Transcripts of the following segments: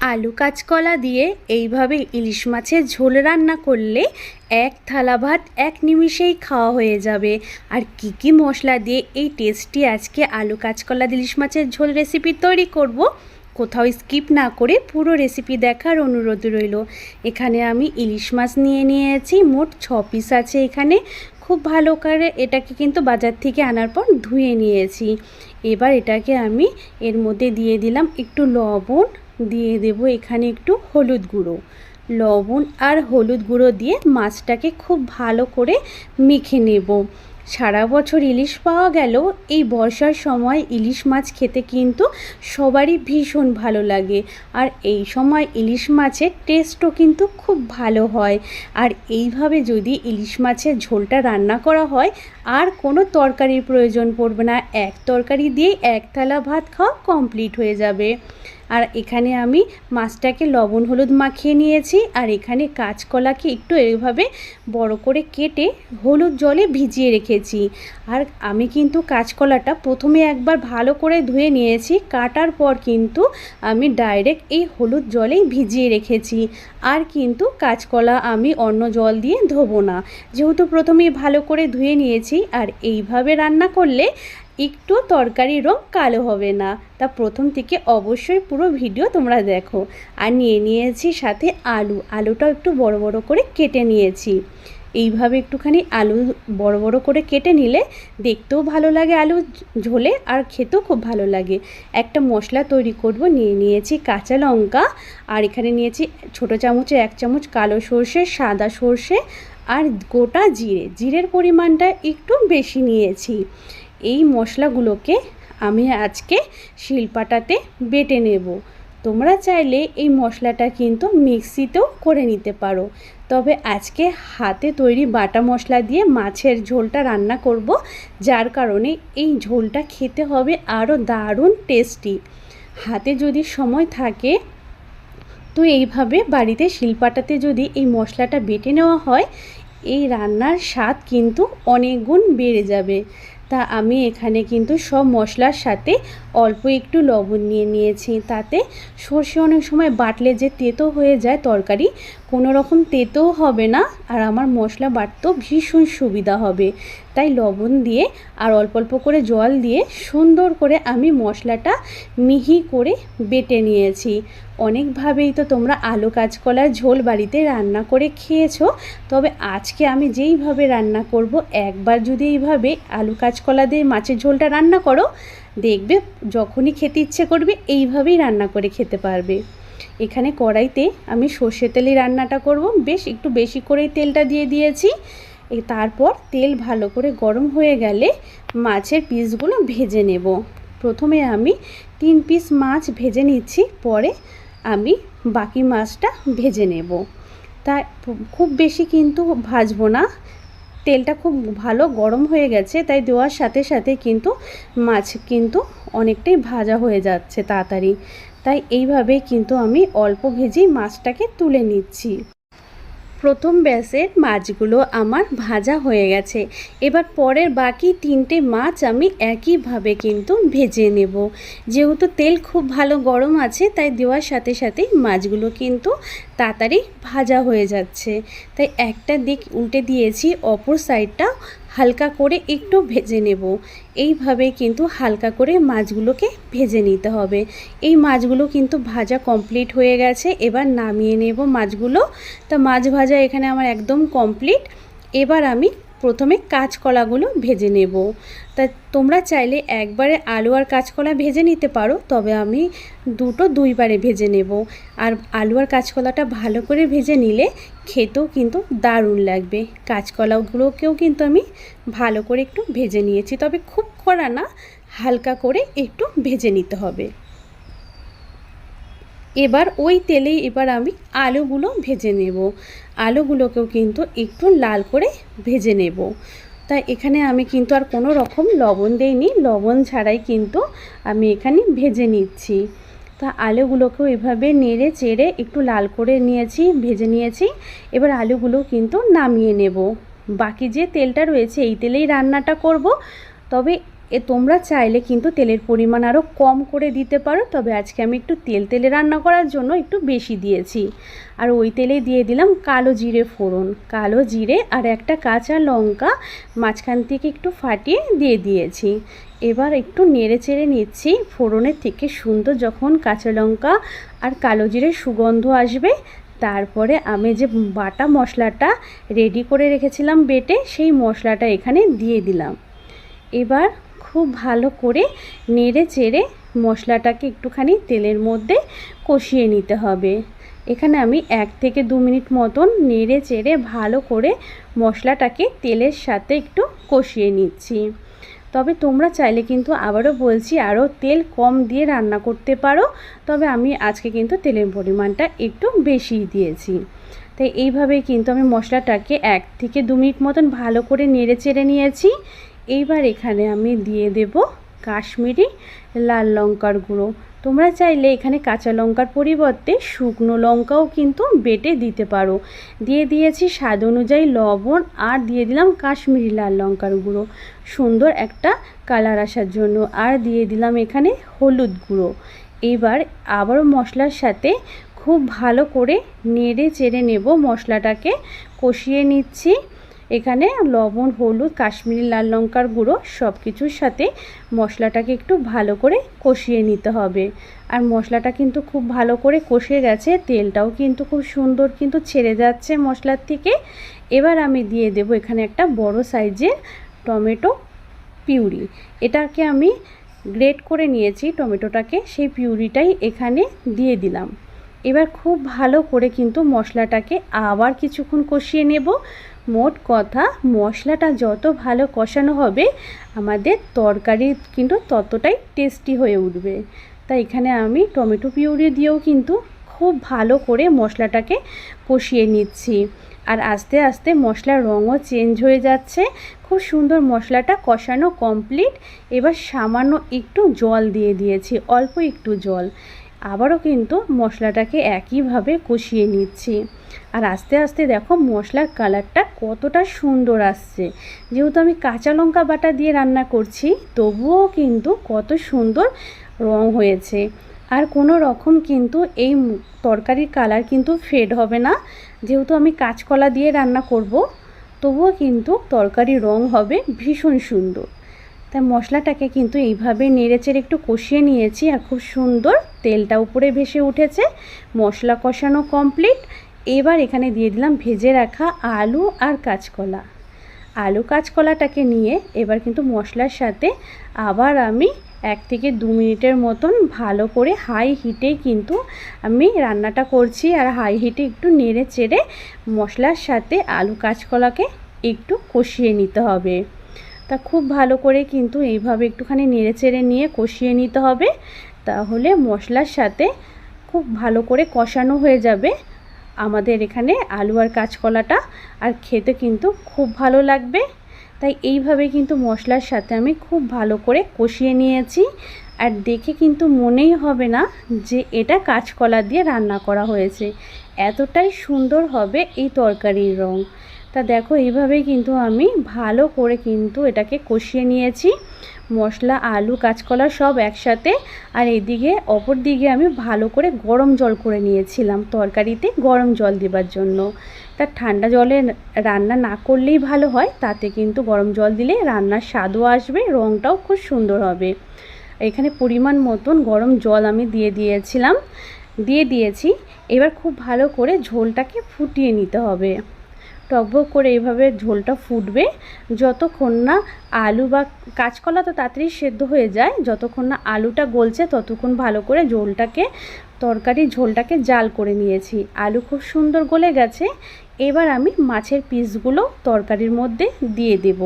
আলু কাঁচকলা দিয়ে এইভাবে ইলিশ মাছের ঝোল রান্না করলে এক থালা ভাত, এক নিমিষেই খাওয়া হয়ে যাবে। আর কি কি মশলা দিয়ে এই টেস্টি আজকে আলু কাঁচকলা ইলিশ মাছের ঝোল রেসিপি তৈরি করব, কোথাও স্কিপ না করে পুরো রেসিপি দেখার অনুরোধ রইল। এখানে আমি ইলিশ মাছ নিয়ে নিয়েছি, মোট ছ পিস আছে এখানে। খুব ভালো করে এটাকে কিন্তু বাজার থেকে আনার পর ধুয়ে নিয়েছি। এবার এটাকে আমি এর মধ্যে দিয়ে দিলাম একটু লবণ দিয়ে দেব এখানে একটু হলুদ গুঁড়ো, লবণ আর হলুদ গুঁড়ো দিয়ে মাছটাকে খুব ভালো করে মেখে নেব। সারা বছর ইলিশ পাওয়া গেল এই বর্ষার সময় ইলিশ মাছ খেতে কিন্তু সবারই ভীষণ ভালো লাগে। আর এই সময় ইলিশ মাছের টেস্টও কিন্তু খুব ভালো হয়। আর এইভাবে যদি ইলিশ মাছের ঝোলটা রান্না করা হয়, আর কোনো তরকারির প্রয়োজন পড়বে না। এক তরকারি দিয়ে এক থালা ভাত খাওয়া কমপ্লিট হয়ে যাবে। আর এখানে আমি মাছটাকে লবণ, হলুদ মাখিয়ে নিয়েছি। আর এখানে কাঁচকলাকে একটু এইভাবে বড় করে কেটে হলুদ জলে ভিজিয়ে রেখেছি। আর আমি কিন্তু কাঁচকলাটা প্রথমে একবার ভালো করে ধুয়ে নিয়েছি। কাটার পর কিন্তু আমি ডাইরেক্ট এই হলুদ জলেই ভিজিয়ে রেখেছি। আর কিন্তু কাঁচকলা আমি অন্য জল দিয়ে ধোবো না। যেহেতু প্রথমে ভালো করে ধুয়ে নিয়েছি, আর এইভাবে রান্না করলে একটু তরকারির রং কালো হবে না। তা প্রথম থেকে অবশ্যই পুরো ভিডিও তোমরা দেখো। আর নিয়ে নিয়েছি সাথে আলু। আলুটাও একটু বড় বড় করে কেটে নিয়েছি। এইভাবে একটুখানি আলু বড় বড় করে কেটে নিলে দেখতেও ভালো লাগে আলু ঝোলে আর খেতেও খুব ভালো লাগে। একটা মশলা তৈরি করব। নিয়ে নিয়েছি কাঁচা লঙ্কা আর এখানে নিয়েছি ছোটো চামচে এক চামচ কালো সর্ষে, সাদা সর্ষে আর গোটা জিরে। জিরের পরিমাণটা একটু বেশি নিয়েছি। এই মশলাগুলোকে আমি আজকে শিলপাটাতে বেটে নেব। তোমরা চাইলে এই মশলাটা কিন্তু মিক্সিতেও করে নিতে পারো। তবে আজকে হাতে তৈরি বাটা মশলা দিয়ে মাছের ঝোলটা রান্না করব, যার কারণে এই ঝোলটা খেতে হবে আরও দারুণ টেস্টি। হাতে যদি সময় থাকে, তো এইভাবে বাড়িতে শিলপাটাতে যদি এই মশলাটা বেটে নেওয়া হয়, এই রান্নার স্বাদ কিন্তু অনেক গুণ বেড়ে যাবে। তা আমি এখানে কিন্তু সব মশলার সাথে অল্প একটু লবণ নিয়ে নিয়েছি। তাতে সর্ষে অনেক সময় বাটলে যে তেতো হয়ে যায় তরকারি কোনো রকম তেতোও হবে না আর আমার মশলা বাটতেও ভীষণ সুবিধা হবে। তাই লবণ দিয়ে আর অল্প অল্প করে জল দিয়ে সুন্দর করে আমি মশলাটা মিহি করে বেটে নিয়েছি। অনেকভাবেই তো তোমরা আলু কাঁচকলার ঝোল বাড়িতে রান্না করে খেয়েছো, তবে আজকে আমি যেইভাবে রান্না করব, একবার যদি এইভাবে আলু কাঁচকলা দিয়ে মাছের ঝোলটা রান্না করো, দেখবে যখনই খেতে ইচ্ছে করবে, এইভাবেই রান্না করে খেতে পারবে। এখানে কড়াইতে আমি সর্ষে তেলে রান্নাটা করব। বেশ একটু বেশি করেই তেলটা দিয়ে দিয়েছি। তারপর তেল ভালো করে গরম হয়ে গেলে মাছের পিসগুলো ভেজে নেব। প্রথমে আমি তিন পিস মাছ ভেজে নিচ্ছি, পরে আমি বাকি মাছটা ভেজে নেব। তা খুব বেশি কিন্তু ভাজবো না। তেলটা খুব ভালো গরম হয়ে গেছে, তাই দেওয়ার সাথে সাথে কিন্তু মাছ কিন্তু অনেকটাই ভাজা হয়ে যাচ্ছে তাড়াতাড়ি। তাই এইভাবে কিন্তু আমি অল্প ভেজেই মাছটাকে তুলে নিচ্ছি। প্রথম ব্যাসের মাছগুলো আমার ভাজা হয়ে গেছে। এবার পরের বাকি তিনটে মাছ আমি একইভাবে কিন্তু ভেজে নেব। যেহেতু তেল খুব ভালো গরম আছে, তাই দেওয়ার সাথে সাথেই মাছগুলো কিন্তু তাড়াতাড়ি ভাজা হয়ে যাচ্ছে। তাই একটা দিক উল্টে দিয়েছি, অপর সাইডটা হালকা করে একটু ভেজে নেব। এইভাবে কিন্তু হালকা করে মাছগুলোকে ভেজে নিতে হবে। এই মাছগুলো কিন্তু ভাজা কমপ্লিট হয়ে গেছে। এবার নামিয়ে নেব মাছগুলো। তা মাছ ভাজা এখানে আমার একদম কমপ্লিট এবার আমি প্রথমে কাঁচকলাগুলো ভেজে নেব। তা তোমরা চাইলে একবারে আলু আর কাঁচকলা ভেজে নিতে পারো, তবে আমি দুটো দুইবারে ভেজে নেব। আর আলু আর কাঁচকলাটা ভালো করে ভেজে নিলে খেতেও কিন্তু দারুণ লাগবে। কাঁচকলাগুলোকেও কিন্তু আমি ভালো করে একটু ভেজে নিয়েছি, তবে খুব কড়া না, হালকা করে একটু ভেজে নিতে হবে। এবার ওই তেলেই এবার আমি আলুগুলো ভেজে নেব। আলুগুলোকেও কিন্তু একটু লাল করে ভেজে নেব। তাই এখানে আমি কিন্তু আর কোনো রকম লবণ দেইনি। লবণ ছাড়াই কিন্তু আমি এখানে ভেজে নিচ্ছি। তা আলুগুলোকেও এভাবে নেড়ে চেড়ে একটু লাল করে নিয়েছি, ভেজে নিয়েছি। এবার আলুগুলো কিন্তু নামিয়ে নেব। বাকি যে তেলটা রয়েছে, এই তেলেই রান্নাটা করব। তবে এ তোমরা চাইলে কিন্তু তেলের পরিমাণ আরও কম করে দিতে পারো, তবে আজকে আমি একটু তেল তেলে রান্না করার জন্য একটু বেশি দিয়েছি। আর ওই তেলে দিয়ে দিলাম কালো জিরে ফোড়ন। কালো জিরে আর একটা কাঁচা লঙ্কা মাঝখান থেকে একটু ফাটিয়ে দিয়ে দিয়েছি। এবার একটু নেড়ে চেড়ে নিচ্ছি ফোড়নের থেকে সুন্দর যখন কাঁচা লঙ্কা আর কালো জিরের সুগন্ধ আসবে, তারপরে আমি যে বাটা মশলাটা রেডি করে রেখেছিলাম বেটে, সেই মশলাটা এখানে দিয়ে দিলাম। এবার খুব ভালো করে নেড়ে চেড়ে মশলাটাকে একটুখানি তেলের মধ্যে কষিয়ে নিতে হবে। এখানে আমি এক থেকে দু মিনিট মতন নেড়ে চেড়ে ভালো করে মশলাটাকে তেলের সাথে একটু কষিয়ে নিচ্ছি। তবে তোমরা চাইলে কিন্তু আবারও বলছি, আরও তেল কম দিয়ে রান্না করতে পারো, তবে আমি আজকে কিন্তু তেলের পরিমাণটা একটু বেশি দিয়েছি। তাই এইভাবেই কিন্তু আমি মশলাটাকে এক থেকে দু মিনিট মতন ভালো করে নেড়ে চেড়ে নিয়েছি। এইবার এখানে আমি দিয়ে দেব কাশ্মীরি লাল লঙ্কার গুঁড়ো। তোমরা চাইলে এখানে কাঁচা লঙ্কার পরিবর্তে শুকনো লঙ্কাও কিন্তু বেটে দিতে পারো। দিয়ে দিয়েছি স্বাদ অনুযায়ী লবণ আর দিয়ে দিলাম কাশ্মীরি লাল লঙ্কার গুঁড়ো। সুন্দর একটা কালার আসার জন্য আর দিয়ে দিলাম এখানে হলুদ গুঁড়ো। এবার আবারও মশলার সাথে খুব ভালো করে নেড়ে চেড়ে নেব মশলাটাকে। কষিয়ে নিচ্ছি। এখানে লবণ, হলুদ, কাশ্মীরি লাল লঙ্কার গুঁড়ো সব কিছুর সাথে মশলাটাকে একটু ভালো করে কষিয়ে নিতে হবে। আর মশলাটা কিন্তু খুব ভালো করে কষে গেছে, তেলটাও কিন্তু খুব সুন্দর কিন্তু ছেড়ে যাচ্ছে মশলার থেকে। এবার আমি দিয়ে দেব এখানে একটা বড় সাইজের টমেটো পিউরি। এটাকে আমি গ্রেট করে নিয়েছি টমেটোটাকে, সেই পিউরিটাই এখানে দিয়ে দিলাম। এবার খুব ভালো করে কিন্তু মশলাটাকে আবার কিছুক্ষণ কষিয়ে নেব। মোট কথা মশলাটা যত ভালো কষানো হবে, আমাদের তরকারি কিন্তু ততটাই টেস্টি হয়ে উঠবে। তাই এখানে আমি টমেটো পিউরি দিয়েও কিন্তু খুব ভালো করে মশলাটাকে কষিয়ে নিচ্ছি। আর আস্তে আস্তে মশলার রঙও চেঞ্জ হয়ে যাচ্ছে। খুব সুন্দর মশলাটা কষানো কমপ্লিট এবার সামান্য একটু জল দিয়ে দিয়েছি, অল্প একটু জল। আবারও কিন্তু মশলাটাকে একইভাবে কষিয়ে নিচ্ছি। আর আস্তে আস্তে দেখো মশলার কালারটা কতটা সুন্দর আসছে। যেহেতু আমি কাঁচা লঙ্কা বাটা দিয়ে রান্না করছি, তবুও কিন্তু কত সুন্দর রং হয়েছে। আর কোনো রকম কিন্তু এই তরকারির কালার কিন্তু ফেড হবে না। যেহেতু আমি কাঁচকলা দিয়ে রান্না করব, তবুও কিন্তু তরকারির রং হবে ভীষণ সুন্দর। তাই মশলাটাকে কিন্তু এইভাবে নেড়েচেড়ে একটু কষিয়ে নিয়েছি আর খুব সুন্দর তেলটা উপরে ভেসে উঠেছে। মশলা কষানো কমপ্লিট এবার এখানে দিয়ে দিলাম ভেজে রাখা আলু আর কাঁচকলা। আলু কাঁচকলাটাকে নিয়ে এবার কিন্তু মশলার সাথে আবার আমি এক থেকে দু মিনিটের মতন ভালো করে হাই হিটে কিন্তু আমি রান্নাটা করছি আর হাই হিটে একটু নেড়ে চেড়ে মশলার সাথে আলু কাঁচকলাকে একটু কষিয়ে নিতে হবে। তা খুব ভালো করে কিন্তু এইভাবে একটুখানি নেড়ে চেড়ে নিয়ে কষিয়ে নিতে হবে। তাহলে মশলার সাথে খুব ভালো করে কষানো হয়ে যাবে আমাদের এখানে আলু আর কাঁচকলাটা। আর খেতে কিন্তু খুব ভালো লাগবে। তাই এইভাবে কিন্তু মশলার সাথে আমি খুব ভালো করে কষিয়ে নিয়েছি। আর দেখে কিন্তু মনেই হবে না যে এটা কাঁচকলা দিয়ে রান্না করা হয়েছে। এতটাই সুন্দর হবে এই তরকারির রং। তা দেখো, এইভাবেই কিন্তু আমি ভালো করে কিন্তু এটাকে কষিয়ে নিয়েছি। মশলা, আলু, কাঁচকলা সব একসাথে। আর এদিকে অপর দিকে আমি ভালো করে গরম জল করে নিয়েছিলাম তরকারিতে, গরম জল দেবার জন্য। তা ঠান্ডা জলে রান্না না করলেই ভালো হয়, তাতে কিন্তু গরম জল দিলে রান্নার স্বাদও আসবে রঙটাও খুব সুন্দর হবে। এখানে পরিমাণ মতন গরম জল আমি দিয়ে দিয়েছিলাম, দিয়ে দিয়েছি। এবার খুব ভালো করে ঝোলটাকে ফুটিয়ে নিতে হবে। টকবক করে এইভাবে ঝোলটা ফুটবে। যতক্ষণ না আলু বা কাঁচকলা তো তাড়াতাড়ি সেদ্ধ হয়ে যায়, যতক্ষণ না আলুটা গলছে ততক্ষণ ভালো করে ঝোলটাকে তরকারি ঝোলটাকে জাল করে নিয়েছি। আলু খুব সুন্দর গলে গেছে, এবার আমি মাছের পিসগুলো তরকারির মধ্যে দিয়ে দেব।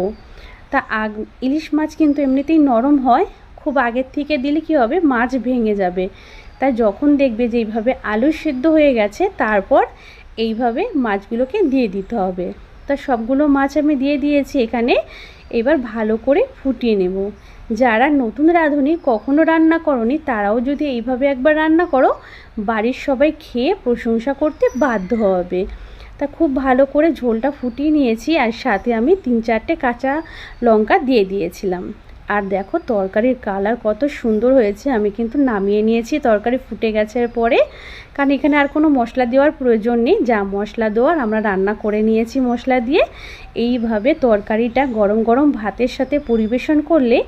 তা আগ, ইলিশ মাছ কিন্তু এমনিতেই নরম হয়, খুব আগের থেকে দিলে কি হবে, মাছ ভেঙে যাবে। তাই যখন দেখবে যে এইভাবে আলু সেদ্ধ হয়ে গেছে, তারপর এইভাবে মাছগুলোকে দিয়ে দিতে হবে। তা সবগুলো মাছ আমি দিয়ে দিয়েছি এখানে। এবার ভালো করে ফুটিয়ে নেব। যারা নতুন রাঁধুনি, কখনো রান্না করনি, তারাও যদি এইভাবে একবার রান্না করো, বাড়ির সবাই খেয়ে প্রশংসা করতে বাধ্য হবে। তা খুব ভালো করে ঝোলটা ফুটিয়ে নিয়েছি আর সাথে আমি তিন চারটে কাঁচা লঙ্কা দিয়ে দিয়েছিলাম। আর দেখো তরকারির কালার কত সুন্দর হয়েছে, আমি কিন্তু নামিয়ে নিয়েছি, তরকারি ফুটে গেছে পরে কারণ এখানে আর কোনো মশলা দেওয়ার প্রয়োজন নেই, যা মশলা দেওয়ার আমরা রান্না করে নিয়েছি মশলা দিয়ে। এইভাবে তরকারিটা গরম গরম ভাতের সাথে পরিবেশন করলে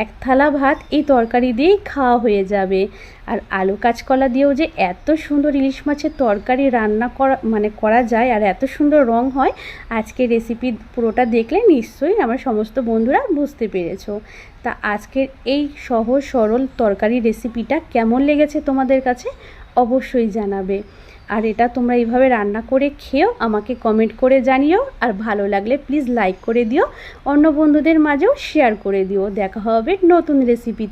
এক থালা ভাত এই তরকারি দিয়েই খাওয়া হয়ে যাবে। আর আলু কাঁচকলা দিয়েও যে এত সুন্দর ইলিশ মাছের তরকারি রান্না করা মানে করা যায় আর এত সুন্দর রং হয়, আজকে রেসিপি পুরোটা দেখলে নিশ্চয়ই আমার সমস্ত বন্ধুরা বুঝতে পেরেছ। তা আজকের এই সহজ সরল তরকারি রেসিপিটা কেমন লেগেছে তোমাদের কাছে অবশ্যই জানাবে। আর এটা তোমরা এইভাবে রান্না করে খেয়েও আমাকে কমেন্ট করে জানিও, আর ভালো লাগলে প্লিজ লাইক করে দিও, অন্য বন্ধুদের মাঝেও শেয়ার করে দিও। দেখা হবে নতুন রেসিপি